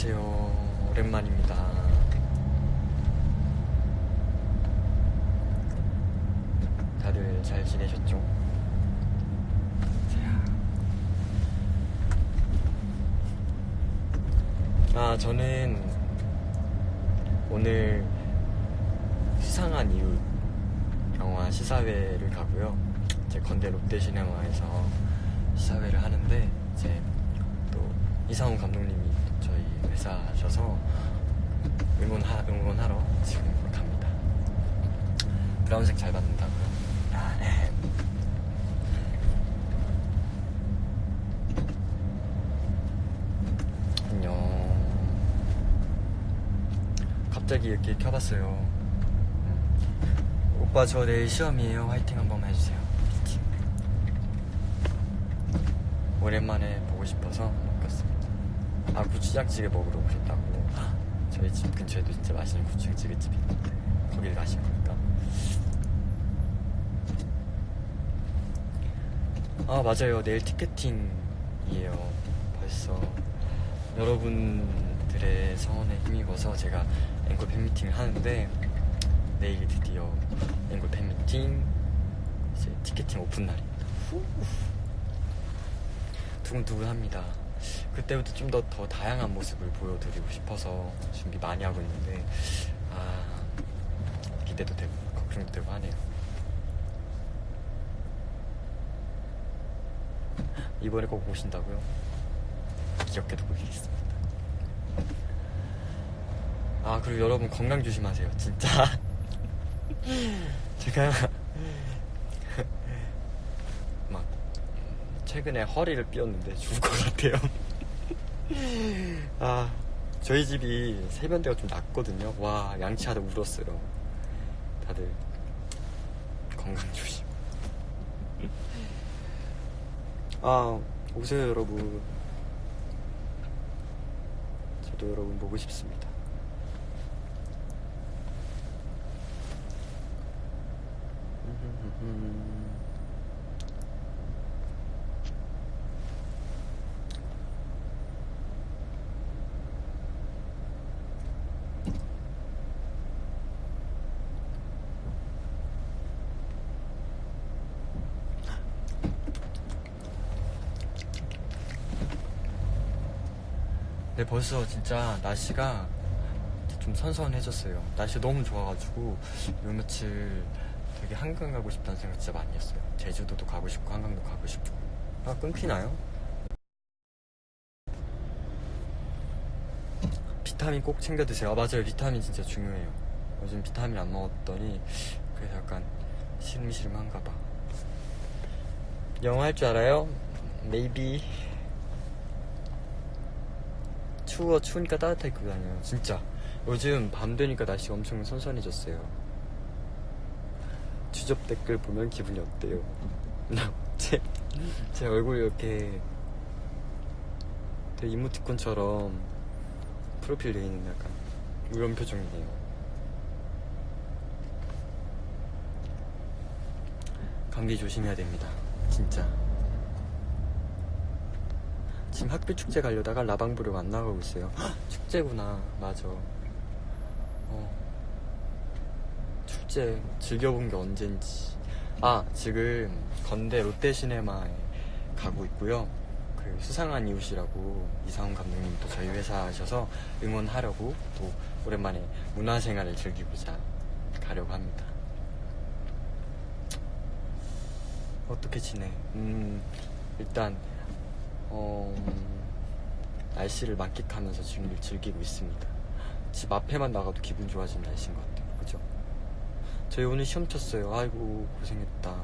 안녕하세요. 오랜만입니다. 다들 잘 지내셨죠? 아, 저는 오늘 수상한 이유 영화 시사회를 가고요. 이제 건대 롯데시네마에서 시사회를 하는데 이제 또 이상훈 감독님이 회사셔서 응원하, 응원하러 지금 갑니다. 브라운색 잘 받는다고요? 아, 네. 안녕. 갑자기 이렇게 켜봤어요. 음. 오빠 저 내일 시험이에요. 화이팅 한 번만 해주세요. 오랜만에 보고 싶어서. 아 고추장찌개 먹으러 오셨다고. 저희 집 근처에도 진짜 맛있는 고추장찌개 집이 있는데 거길 가신 걸까? 아 맞아요. 내일 티켓팅이에요. 벌써 여러분들의 성원에 힘입어서 제가 앵콜 팬미팅을 하는데 내일 드디어 앵콜 팬미팅 이제 티켓팅 오픈 날입니다. 후. 두근두근합니다. 그때부터 좀 더 더 다양한 모습을 보여드리고 싶어서 준비 많이 하고 있는데 아 기대도 되고 걱정도 되고 하네요. 이번에 꼭 오신다고요? 기억해 두고 있겠습니다. 아 그리고 여러분 건강 조심하세요. 진짜 제가 막 최근에 허리를 삐었는데 죽을 것 같아요. 아 저희 집이 세면대가 좀 낮거든요. 와 양치하다 울었어요. 다들 건강 조심. 아 오세요 여러분. 저도 여러분 보고 싶습니다. 네, 벌써 진짜 날씨가 좀 선선해졌어요. 날씨 너무 좋아가지고 요 며칠 되게 한강 가고 싶다는 생각 진짜 많이 했어요. 제주도도 가고 싶고 한강도 가고 싶고. 아 끊기나요? 비타민 꼭 챙겨 드세요. 아 맞아요. 비타민 진짜 중요해요. 요즘 비타민 안 먹었더니 그래서 약간 시름시름한가 봐. 영어 할 줄 알아요? Maybe. 추워 추우니까 따뜻하게 입고 다녀요. 진짜. 요즘 밤 되니까 날씨가 엄청 선선해졌어요. 주접 댓글 보면 기분이 어때요? 제, 제 얼굴 이렇게 되게 이모티콘처럼 프로필 되어 있는 약간 이런 표정이네요. 감기 조심해야 됩니다. 진짜 지금 학교 축제 가려다가 라방 부르고 안 나가고 있어요. 헉, 축제구나. 맞아. 어. 축제 즐겨본 게 언젠지. 아, 지금 건대 롯데시네마에 가고 있고요. 그 수상한 이웃이라고 이상훈 감독님도 저희 회사 하셔서 응원하려고 또 오랜만에 문화생활을 즐기고자 가려고 합니다. 어떻게 지내? 음, 일단 어, 날씨를 만끽하면서 지금 즐기고 있습니다. 집 앞에만 나가도 기분 좋아지는 날씨인 것 같아요. 그죠? 저희 오늘 시험 쳤어요. 아이고, 고생했다.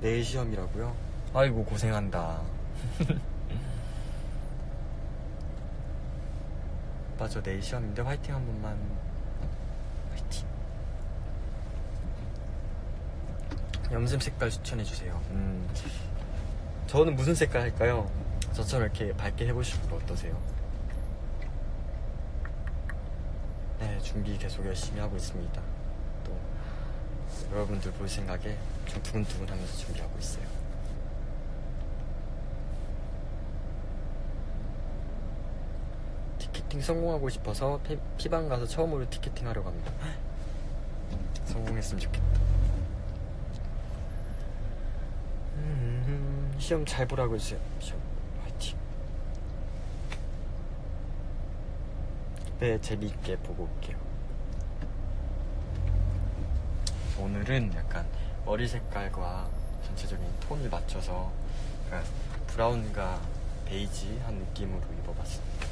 내일 시험이라고요? 아이고, 고생한다. 맞아, 내일 시험인데 화이팅 한 번만. 염색 색깔 추천해 주세요. 음, 저는 무슨 색깔 할까요? 저처럼 이렇게 밝게 해보시는 거 어떠세요? 네, 준비 계속 열심히 하고 있습니다. 또 여러분들 볼 생각에 좀 두근두근하면서 준비하고 있어요. 티켓팅 성공하고 싶어서 피, 방 가서 처음으로 티켓팅 하려고 합니다. 성공했으면 좋겠다. 시험 잘 보라고 해주세요. 시험 화이팅. 네, 재미있게 보고 올게요. 오늘은 약간 머리 색깔과 전체적인 톤을 맞춰서 브라운과 베이지한 느낌으로 입어봤습니다.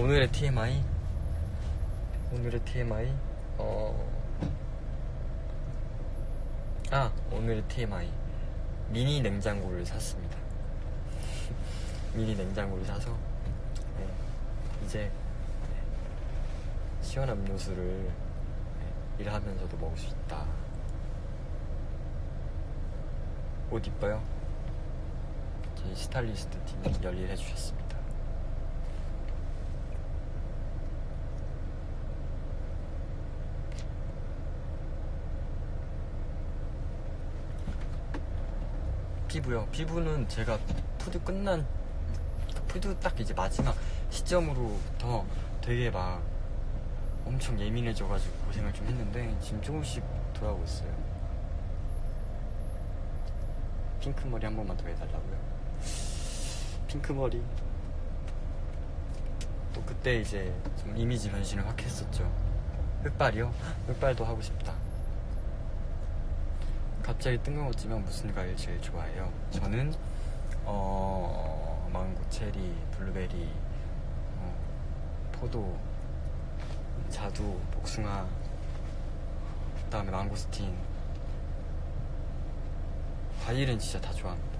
오늘의 TMI 오늘의 TMI 어... 아 오늘의 TMI 미니 냉장고를 샀습니다. 미니 냉장고를 사서 네, 이제 시원한 음료수를 네, 일하면서도 먹을 수 있다. 옷 이뻐요? 저희 스타일리스트 팀이 열일해 주셨습니다 피부요. 피부는 제가 푸드 끝난 푸드 딱 이제 마지막 시점으로부터 되게 막 엄청 예민해져가지고 고생을 좀 했는데 지금 조금씩 돌아오고 있어요. 핑크 머리 한 번만 더 해달라고요. 핑크 머리. 또 그때 이제 좀 이미지 변신을 확 했었죠. 흑발이요? 흑발도 하고 싶다. 갑자기 뜬금없지만 무슨 과일 제일 좋아해요? 저는 어 망고, 체리, 블루베리, 어, 포도, 자두, 복숭아, 그다음에 망고스틴. 과일은 진짜 다 좋아합니다.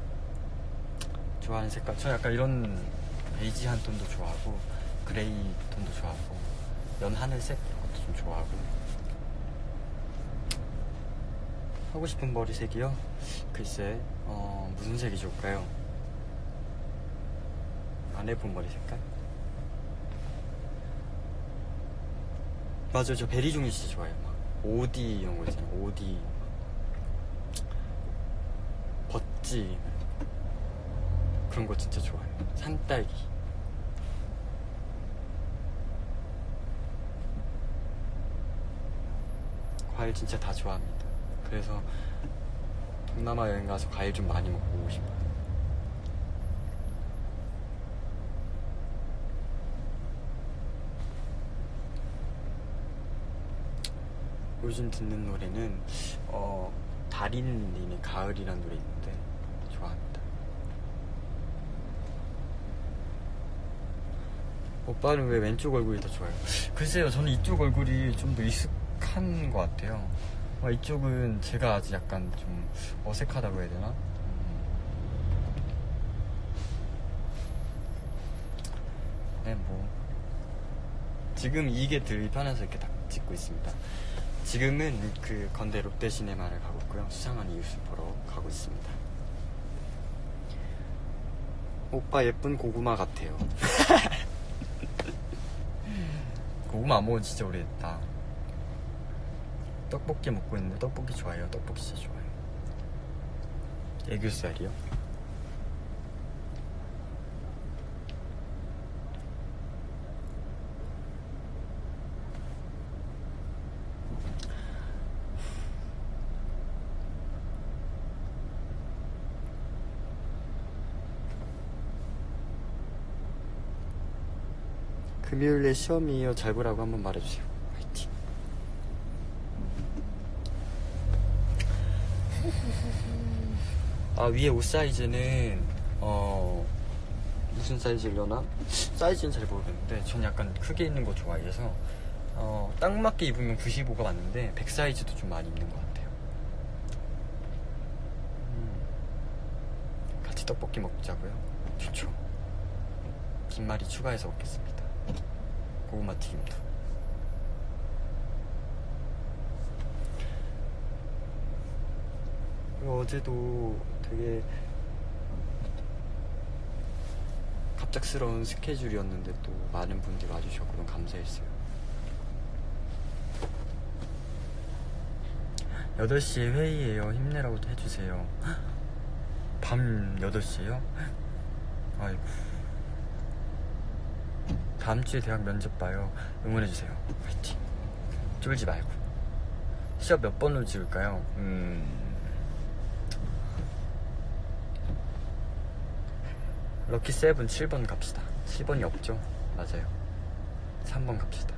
좋아하는 색깔, 저 약간 이런 베이지한 톤도 좋아하고 그레이 톤도 좋아하고 연 하늘색 이런 것도 좀 좋아하고. 하고 싶은 머리색이요? 글쎄, 어, 무슨 색이 좋을까요? 안 해본 머리 색깔? 맞아요, 저 베리 종이 진짜 좋아해요. 막, 오디 이런 거 있잖아요. 오디. 버찌. 그런 거 진짜 좋아해요. 산딸기. 과일 진짜 다 좋아합니다. 그래서 동남아 여행 가서 과일 좀 많이 먹고 오고 싶어요. 요즘 듣는 노래는 어 달인님의 가을이라는 노래 있는데 좋아합니다. 오빠는 왜 왼쪽 얼굴이 더 좋아요? 글쎄요, 저는 이쪽 얼굴이 좀 더 익숙한 것 같아요. 어, 이쪽은 제가 아직 약간 좀 어색하다고 해야 되나? 음. 네, 뭐. 지금 이게 들 편해서 이렇게 딱 찍고 있습니다. 지금은 그 건대 롯데시네마를 가고 있고요. 수상한 이웃을 보러 가고 있습니다. 오빠 예쁜 고구마 같아요. 고구마 안 먹은 진짜 오래됐다. 떡볶이 먹고 있는데 떡볶이 좋아해요. 떡볶이 진짜 좋아해요. 애교살이요? 금요일에 시험이에요. 잘 보라고 한번 말해주세요. 화이팅. 아 위에 옷 사이즈는 어 무슨 사이즈려나? 사이즈는 잘 모르겠는데 전 약간 크게 입는 거 좋아해서 어, 딱 맞게 입으면 95가 맞는데 100 사이즈도 좀 많이 입는 것 같아요. 음, 같이 떡볶이 먹자고요? 좋죠. 김말이 추가해서 먹겠습니다. 고구마 튀김도. 어제도 되게 갑작스러운 스케줄이었는데 또 많은 분들이 와주셔서 너무 감사했어요. 8시에 회의예요. 힘내라고 해주세요. 밤 8시에요? 아이고. 다음 주에 대학 면접 봐요. 응원해주세요. 화이팅. 쫄지 말고. 시합 몇 번으로 찍을까요? 음. 럭키 세븐 7번 갑시다. 7번이 없죠? 맞아요. 3번 갑시다.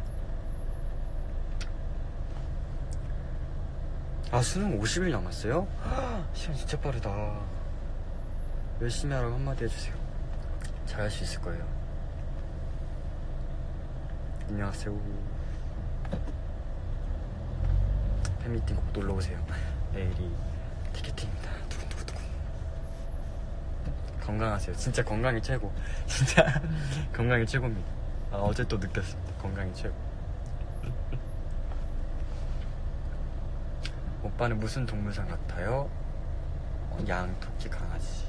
아, 수능 50일 남았어요? 시간 진짜 빠르다. 열심히 하라고 한마디 해주세요. 잘할 수 있을 거예요. 안녕하세요. 팬미팅 꼭 놀러 오세요. 내일이 티켓팅입니다. 건강하세요. 진짜 건강이 최고. 진짜 건강이 최고입니다. 아, 어제 또 느꼈습니다. 건강이 최고. 오빠는 무슨 동물상 같아요? 어, 양, 토끼, 강아지.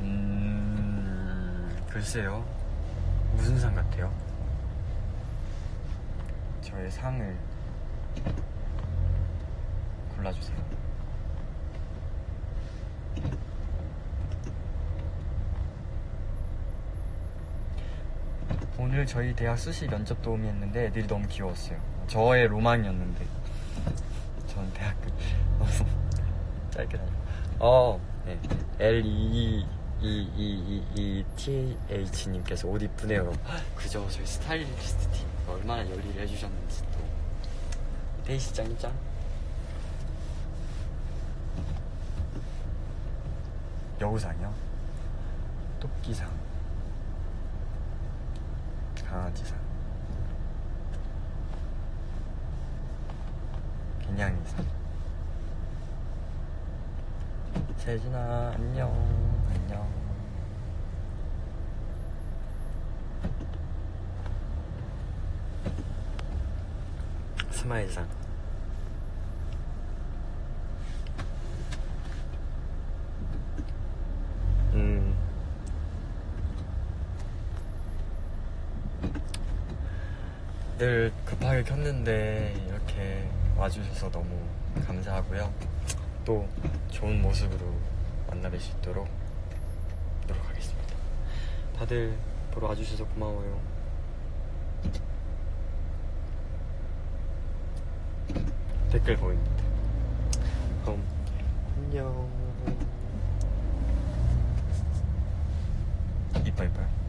음, 글쎄요. 무슨 상 같아요? 저의 상을 골라주세요. 오늘 저희 대학 수시 면접 도우미 했는데 애들이 너무 귀여웠어요. 저의 로망이었는데. 전 대학교 너무 짧게 다녀. 어, 네. L E E E E E T H 님께서 옷 이쁘네요. 그죠? 저희 스타일리스트 팀 얼마나 열일을 해주셨는지 또 데이시 짱짱. 여우상이요? 토끼상, 강아지상, 개냥이상. 세진아 안녕. 안녕. 스마일상 늘 급하게 켰는데 이렇게 와주셔서 너무 감사하고요. 또 좋은 모습으로 만나 뵐 수 있도록 노력하겠습니다. 다들 보러 와주셔서 고마워요. 댓글 보입니다. 그럼 안녕. 이뻐 이뻐요?